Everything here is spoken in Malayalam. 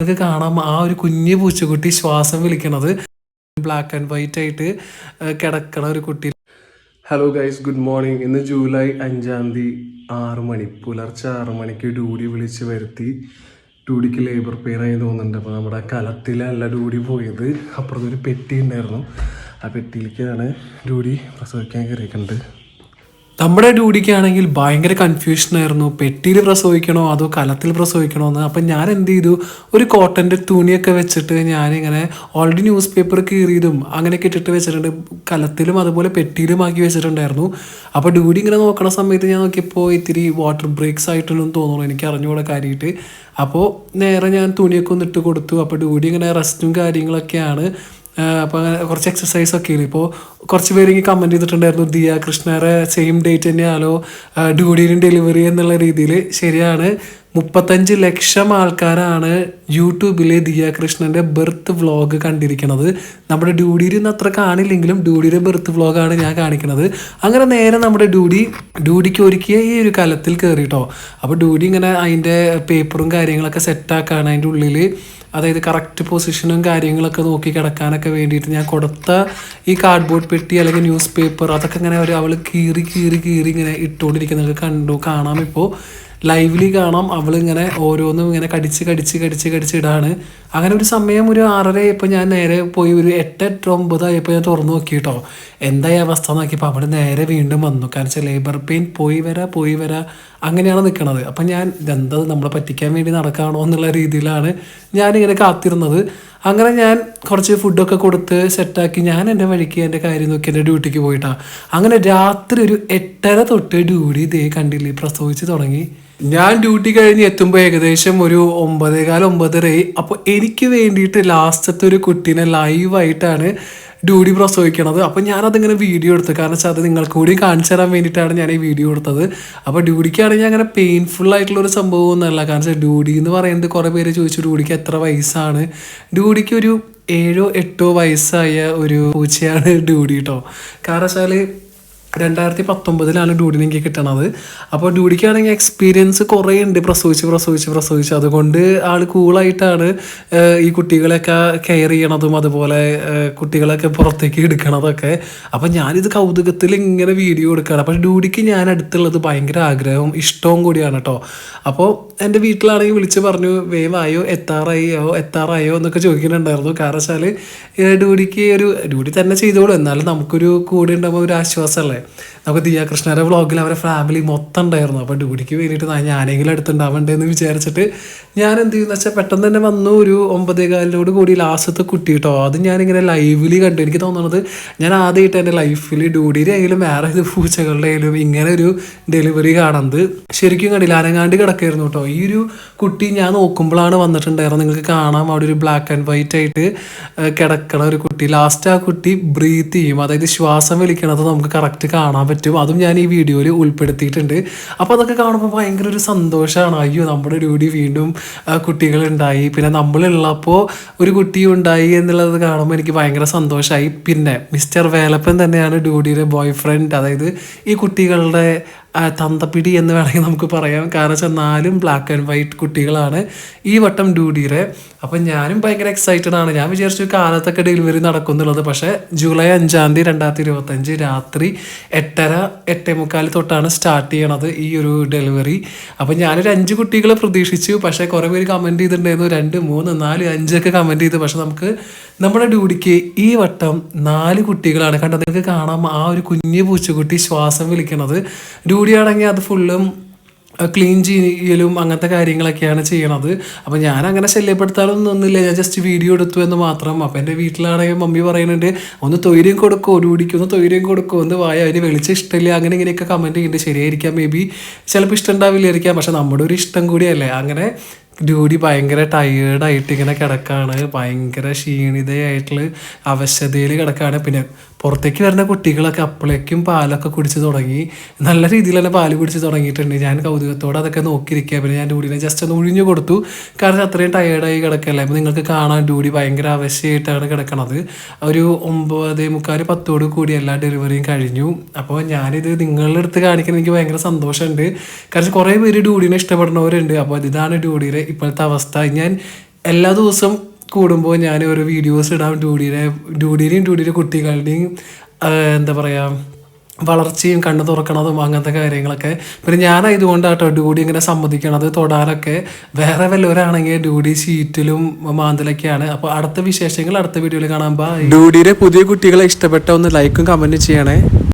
നിങ്ങൾക്ക് കാണാം ആ ഒരു കുഞ്ഞു പൂച്ചക്കുട്ടി ശ്വാസം വിളിക്കണത് ബ്ലാക്ക് ആൻഡ് വൈറ്റ് ആയിട്ട് കിടക്കണ ഒരു കുട്ടി. ഹലോ ഗൈസ് ഗുഡ് മോർണിംഗ് ഇന്ന് ജൂലൈ അഞ്ചാം തീയതി ആറ് മണി. പുലർച്ചെ ആറ് മണിക്ക് ഡ്യൂടി വിളിച്ച് വരുത്തി. ഡ്യൂഡിക്ക് ലേബർ പെയിൻ ആയി തോന്നുന്നുണ്ട്. അപ്പോൾ നമ്മുടെ കലത്തിലല്ല ഡ്യൂടി പോയത്. അപ്പുറത്തൊരു പെട്ടി ഉണ്ടായിരുന്നു. ആ പെട്ടിയിലേക്കാണ് ഡ്യൂടി പ്രസവിക്കാൻ കയറിയിട്ടുണ്ട് നമ്മുടെ ഡ്യൂട്ടിക്കാണെങ്കിൽ ഭയങ്കര കൺഫ്യൂഷൻ ആയിരുന്നു. പെട്ടിയിൽ പ്രസവിക്കണോ? അതോ കലത്തിൽ പ്രസവിക്കണോ എന്ന്. അപ്പം ഞാൻ എന്ത് ചെയ്തു? ഒരു കോട്ടന്റെ തുണിയൊക്കെ വെച്ചിട്ട് ഞാനിങ്ങനെ ഓൾറെഡി ന്യൂസ് പേപ്പർ കീറിയതും അങ്ങനെയൊക്കെ ഇട്ടിട്ട് വെച്ചിട്ടുണ്ട്. കലത്തിലും അതുപോലെ പെട്ടിയിലും ആക്കി വെച്ചിട്ടുണ്ടായിരുന്നു. അപ്പോൾ ഡ്യൂഡി ഇങ്ങനെ നോക്കണ സമയത്ത് ഞാൻ നോക്കിയപ്പോൾ ഇത്തിരി വാട്ടർ ബ്രേക്സ് ആയിട്ടുണ്ടെന്ന് തോന്നുന്നു. എനിക്ക് അറിഞ്ഞുകൂടെ കാര്യമായിട്ട്. അപ്പോൾ നേരെ ഞാൻ തുണിയൊക്കെ ഒന്ന് ഇട്ട് കൊടുത്തു. അപ്പോൾ ഡ്യൂഡി ഇങ്ങനെ റെസ്റ്റും കാര്യങ്ങളൊക്കെയാണ്. അപ്പോൾ അങ്ങനെ കുറച്ച് എക്സസൈസ് ഒക്കെ ഇല്ലേ ഇപ്പോൾ കുറച്ച് പേര് ഇങ്ങനെ കമന്റ് ചെയ്തിട്ടുണ്ടായിരുന്നു ദിയ കൃഷ്ണയുടെ സെയിം ഡേറ്റ് തന്നെയാണോ ഡ്യൂഡിയിലും ഡെലിവറി എന്നുള്ള രീതിയിൽ ശരിയാണ്. മുപ്പത്തഞ്ച് ലക്ഷം ആൾക്കാരാണ് യൂട്യൂബിലെ ദിയ കൃഷ്ണന്റെ ബർത്ത് വ്ളോഗ് കണ്ടിരിക്കുന്നത്. നമ്മുടെ ഡ്യൂഡിയിൽ നിന്ന് അത്ര കാണില്ലെങ്കിലും ഡ്യൂഡിയുടെ ബർത്ത് വ്ളോഗാണ് ഞാൻ കാണിക്കുന്നത്. അങ്ങനെ നേരെ നമ്മുടെ ഡ്യൂഡി ഡ്യൂഡിക്ക് ഒരുക്കിയ ഈ ഒരു കലത്തിൽ കയറിയിട്ടോ അപ്പോൾ ഡ്യൂഡി ഇങ്ങനെ അതിന്റെ പേപ്പറും കാര്യങ്ങളൊക്കെ സെറ്റാക്കാണ് അതിന്റെ ഉള്ളിൽ അതായത് കറക്റ്റ് പൊസിഷനും കാര്യങ്ങളൊക്കെ നോക്കി കിടക്കാനൊക്കെ വേണ്ടിയിട്ട് ഞാൻ കൊടുത്ത ഈ കാർഡ്ബോർഡ് പെട്ടി അല്ലെങ്കിൽ ന്യൂസ് പേപ്പർ അതൊക്കെ ഇങ്ങനെ ഒരു അവൾ കീറി കീറി കീറി ഇങ്ങനെ ഇട്ടുകൊണ്ടിരിക്കുന്നത് കണ്ടു കാണാം ഇപ്പോൾ ലൈവിലി കാണാം. അവൾ ഇങ്ങനെ ഓരോന്നും ഇങ്ങനെ കടിച്ച് കടിച്ച് കടിച്ച് കടിച്ച് ഇടാണ്. അങ്ങനെ ഒരു സമയം ഒരു ആറര ആയപ്പോൾ ഞാൻ നേരെ പോയി ഒരു എട്ട് എട്ട് ഒമ്പത് ആയപ്പോൾ ഞാൻ തുറന്നു നോക്കി കേട്ടോ എന്തായി അവസ്ഥ നോക്കിയപ്പോൾ അവിടെ നേരെ വീണ്ടും വന്നു. കാരണം വെച്ചാൽ ലേബർ പെയിൻ പോയി വരാ പോയി വരാ അങ്ങനെയാണ് നിൽക്കണത് അപ്പം ഞാൻ എന്താ നമ്മളെ പറ്റിക്കാൻ വേണ്ടി നടക്കുകയാണോ എന്നുള്ള രീതിയിലാണ് ഞാനിങ്ങനെ കാത്തിരുന്നത്. അങ്ങനെ ഞാൻ കുറച്ച് ഫുഡൊക്കെ കൊടുത്ത് സെറ്റാക്കി ഞാൻ എന്റെ വഴിക്ക് എന്റെ കാര്യം നോക്കി എന്റെ ഡ്യൂട്ടിക്ക് പോയിട്ടാണ് അങ്ങനെ രാത്രി ഒരു എട്ടര തൊട്ട് ഡ്യൂട്ടി ഇതേ കണ്ടില്ലേ പ്രസവിച്ച് തുടങ്ങി. ഞാൻ ഡ്യൂട്ടി കഴിഞ്ഞ് എത്തുമ്പോൾ ഏകദേശം ഒരു ഒമ്പതേകാൽ ഒമ്പതരയായി. അപ്പോൾ എനിക്ക് വേണ്ടിയിട്ട് ലാസ്റ്റത്തെ ഒരു കുട്ടീനെ ലൈവായിട്ടാണ് ഡ്യൂട്ടി പ്രസവിക്കണത്. അപ്പോൾ ഞാനതിങ്ങനെ വീഡിയോ എടുത്തു. കാരണം വെച്ചാൽ അത് നിങ്ങൾക്ക് കൂടി കാണിച്ചു തരാൻ വേണ്ടിയിട്ടാണ് ഞാൻ ഈ വീഡിയോ എടുത്തത്. അപ്പോൾ ഡ്യൂട്ടിക്കാണെങ്കിൽ അങ്ങനെ പെയിൻഫുൾ ആയിട്ടുള്ള ഒരു സംഭവം ഒന്നുമല്ല കാരണം വെച്ചാൽ ഡ്യൂടി എന്ന് പറയുന്നത് കുറേ പേര് ചോദിച്ചു ഡ്യൂഡിക്ക് എത്ര വയസ്സാണ്? ഡ്യൂഡിക്ക് ഒരു ഏഴോ എട്ടോ വയസ്സായ ഒരു പൂച്ചയാണ് ഡ്യൂഡി കേട്ടോ കാരണം വെച്ചാൽ രണ്ടായിരത്തി പത്തൊമ്പതിലാണ് ഡ്യൂഡിന് എനിക്ക് കിട്ടണത്. അപ്പോൾ ഡ്യൂഡിക്കാണെങ്കിൽ എക്സ്പീരിയൻസ് കുറേ ഉണ്ട് പ്രസവിച്ച് പ്രസവിച്ച് പ്രസവിച്ച്. അതുകൊണ്ട് ആൾ കൂളായിട്ടാണ് ഈ കുട്ടികളെയൊക്കെ കെയർ ചെയ്യണതും അതുപോലെ കുട്ടികളെയൊക്കെ പുറത്തേക്ക് എടുക്കണതൊക്കെ. അപ്പം ഞാനിത് കൗതുകത്തിൽ ഇങ്ങനെ വീഡിയോ എടുക്കുകയാണ്. അപ്പോൾ ഡ്യൂഡിക്ക് ഞാൻ അടുത്തുള്ളത് ഭയങ്കര ആഗ്രഹവും ഇഷ്ടവും കൂടിയാണ് കേട്ടോ അപ്പോൾ എന്റെ വീട്ടിലാണെങ്കിൽ വിളിച്ച് പറഞ്ഞു വേവായോ എത്താറായോ? എത്താറായോ? എന്നൊക്കെ ചോദിക്കുന്നുണ്ടായിരുന്നു. കാരണം വെച്ചാൽ ഡ്യൂഡിക്ക് ഒരു ഡ്യൂഡി തന്നെ ചെയ്തോളൂ. എന്നാലും നമുക്കൊരു കൂടെ ഉണ്ടാകുമ്പോൾ ഒരു ആശ്വാസമല്ലേ? നമുക്ക് ദിയ കൃഷ്ണയുടെ വ്ളോഗിൽ അവരെ ഫാമിലി മൊത്തം ഉണ്ടായിരുന്നു. അപ്പോൾ ഡ്യൂട്ടിക്ക് വേണ്ടിയിട്ട് ഞാനെങ്കിലും അടുത്തുണ്ടാവണ്ടേ എന്ന് വിചാരിച്ചിട്ട് ഞാൻ എന്ത് ചെയ്യുന്ന വെച്ചാൽ പെട്ടെന്ന് തന്നെ വന്നു ഒരു ഒമ്പതേകാലിനോട് കൂടി ലാസ്റ്റത്തെ കുട്ടി കേട്ടോ അത് ഞാനിങ്ങനെ ലൈവിൽ കണ്ടു. എനിക്ക് തോന്നുന്നത് ഞാൻ ആദ്യമായിട്ട് എന്റെ ലൈഫിൽ ഡ്യൂട്ടിയുടെ ആയാലും വേറെ ഇത് പൂച്ചകളുടെ ആയാലും ഇങ്ങനെ ഒരു ഡെലിവറി കാണുന്നത്. ശരിക്കും കണ്ടില്ല അനങ്ങാണ്ട് കിടക്കായിരുന്നു കേട്ടോ. ഈ ഒരു കുട്ടി ഞാൻ നോക്കുമ്പോഴാണ് വന്നിട്ടുണ്ടായിരുന്നത്. നിങ്ങൾക്ക് കാണാം അവിടെ ഒരു ബ്ലാക്ക് ആൻഡ് വൈറ്റ് ആയിട്ട് കിടക്കണ ഒരു കുട്ടി. ലാസ്റ്റ് ആ കുട്ടി ബ്രീത്ത് ചെയ്യും. അതായത് ശ്വാസം വലിക്കണത് നമുക്ക് കറക്റ്റ് കാണാൻ പറ്റും. അതും ഞാൻ ഈ വീഡിയോയിൽ ഉൾപ്പെടുത്തിയിട്ടുണ്ട്. അപ്പോൾ അതൊക്കെ കാണുമ്പോൾ ഭയങ്കര ഒരു സന്തോഷമാണ്. അയ്യോ നമ്മുടെ ഡ്യൂട്ടി വീണ്ടും കുട്ടികളുണ്ടായി. പിന്നെ നമ്മളുള്ളപ്പോൾ ഒരു കുട്ടി ഉണ്ടായി എന്നുള്ളത് കാണുമ്പോൾ എനിക്ക് ഭയങ്കര സന്തോഷമായി. പിന്നെ മിസ്റ്റർ വേലപ്പൻ തന്നെയാണ് ഡ്യൂഡിയുടെ ബോയ് ഫ്രണ്ട് അതായത് ഈ കുട്ടികളുടെ തന്തപ്പിടി എന്ന് വേണമെങ്കിൽ നമുക്ക് പറയാം. കാരണം വെച്ചാൽ നാലും ബ്ലാക്ക് ആൻഡ് വൈറ്റ് കുട്ടികളാണ് ഈ വട്ടം ഡ്യൂഡിയുടെ അപ്പം ഞാനും ഭയങ്കര എക്സൈറ്റഡ് ആണ്. ഞാൻ വിചാരിച്ചു കാലത്തൊക്കെ ഡെലിവറി നടക്കും എന്നുള്ളത് പക്ഷേ ജൂലൈ അഞ്ചാം തീയതി രണ്ടായിരത്തി ഇരുപത്തഞ്ച് രാത്രി എട്ടര എട്ടേ മുക്കാൽ തൊട്ടാണ് സ്റ്റാർട്ട് ചെയ്യണത് ഈ ഒരു ഡെലിവറി അപ്പം ഞാനൊരു അഞ്ച് കുട്ടികളെ പ്രതീക്ഷിച്ചു. പക്ഷേ കുറേ പേര് കമന്റ് ചെയ്തിട്ടുണ്ടായിരുന്നു. രണ്ട് മൂന്ന് നാല് അഞ്ചൊക്കെ കമന്റ് ചെയ്തു. പക്ഷേ നമുക്ക് നമ്മുടെ ഡ്യൂഡിക്ക് ഈ വട്ടം നാല് കുട്ടികളാണ്. കണ്ടത് നിങ്ങൾക്ക് കാണാം ആ ഒരു കുഞ്ഞു പൂച്ചക്കുട്ടി ശ്വാസം വിളിക്കണത് ആണെങ്കിൽ അത് ഫുള്ളും ക്ലീൻ ചെയ്യലും അങ്ങനത്തെ കാര്യങ്ങളൊക്കെയാണ് ചെയ്യണത്. അപ്പം ഞാൻ അങ്ങനെ ശല്യപ്പെടുത്താനൊന്നും ഒന്നുമില്ല ഞാൻ ജസ്റ്റ് വീഡിയോ എടുത്തു എന്ന് മാത്രം. അപ്പം എന്റെ വീട്ടിലാണെങ്കിൽ മമ്മി പറയുന്നുണ്ട് ഒന്ന് തൊയ്ര്യം കൊടുക്കും ഒരു ഒന്ന് തൊയ്ര്യം കൊടുക്കും ഒന്ന് വായ അതിന് വെളിച്ചം ഇഷ്ടമില്ല അങ്ങനെ ഇങ്ങനെയൊക്കെ കമന്റ് ചെയ്യുന്നുണ്ട്. ശരിയായിരിക്കാം മേ ബി ചിലപ്പോൾ ഇഷ്ടം ഉണ്ടാവില്ലായിരിക്കാം പക്ഷെ നമ്മുടെ ഒരു ഇഷ്ടം കൂടിയല്ലേ? അങ്ങനെ ഡ്യൂഡി ഭയങ്കര ടയേർഡായിട്ട് ഇങ്ങനെ കിടക്കാണ്. ഭയങ്കര ക്ഷീണിതയായിട്ടുള്ള അവശതയിൽ കിടക്കാണ്. പിന്നെ പുറത്തേക്ക് വരുന്ന കുട്ടികളൊക്കെ അപ്പോഴേക്കും പാലൊക്കെ കുടിച്ച് തുടങ്ങി. നല്ല രീതിയിൽ തന്നെ പാൽ കുടിച്ച് തുടങ്ങിയിട്ടുണ്ട്. ഞാൻ കൗതുകത്തോടെ അതൊക്കെ നോക്കിയിരിക്കുക പിന്നെ ഞാൻ ഡ്യൂഡിനെ ജസ്റ്റ് ഒന്ന് ഒഴിഞ്ഞു കൊടുത്തു. കാരണം അത്രയും ടയേർഡായി കിടക്കല്ലേ. അപ്പോൾ നിങ്ങൾക്ക് കാണാൻ ഡ്യൂഡി ഭയങ്കര അവശ്യമായിട്ടാണ് കിടക്കണത്. ഒരു ഒമ്പത് മുക്കാൽ പത്തോട് കൂടി എല്ലാ ഡെലിവറിയും കഴിഞ്ഞു. അപ്പോൾ ഞാനിത് നിങ്ങളുടെ അടുത്ത് കാണിക്കാൻ എനിക്ക് ഭയങ്കര സന്തോഷമുണ്ട്. കാരണം കുറേ പേര് ഡ്യൂഡിനെ ഇഷ്ടപ്പെടുന്നവരുണ്ട്. അപ്പോൾ ഇതാണ് ഡ്യൂഡിയുടെ ഇപ്പോഴത്തെ അവസ്ഥ. ഞാൻ എല്ലാ ദിവസവും കൂടുമ്പോൾ ഞാൻ ഓരോ വീഡിയോസ് ഇടാം. ഡ്യൂഡിയുടെ ഡ്യൂഡിയിലെയും ഡ്യൂഡിയിലെ കുട്ടികളുടെയും എന്താ പറയുക വളർച്ചയും കണ്ണു തുറക്കണതും അങ്ങനത്തെ കാര്യങ്ങളൊക്കെ. പിന്നെ ഞാൻ ഞാനായതുകൊണ്ടാട്ടോ ഡ്യൂഡി ഇങ്ങനെ സമ്മതിക്കണത്. തൊടാനൊക്കെ വേറെ വല്ലവരാണെങ്കിൽ ഡ്യൂഡി ഷീറ്റിലും മാന്തലൊക്കെയാണ്. അപ്പോൾ അടുത്ത വിശേഷങ്ങൾ അടുത്ത വീഡിയോയിൽ കാണാൻ ഡ്യൂഡിയുടെ പുതിയ കുട്ടികളെ ഇഷ്ടപ്പെട്ട ഒന്ന് ലൈക്കും കമന്റും ചെയ്യണേ.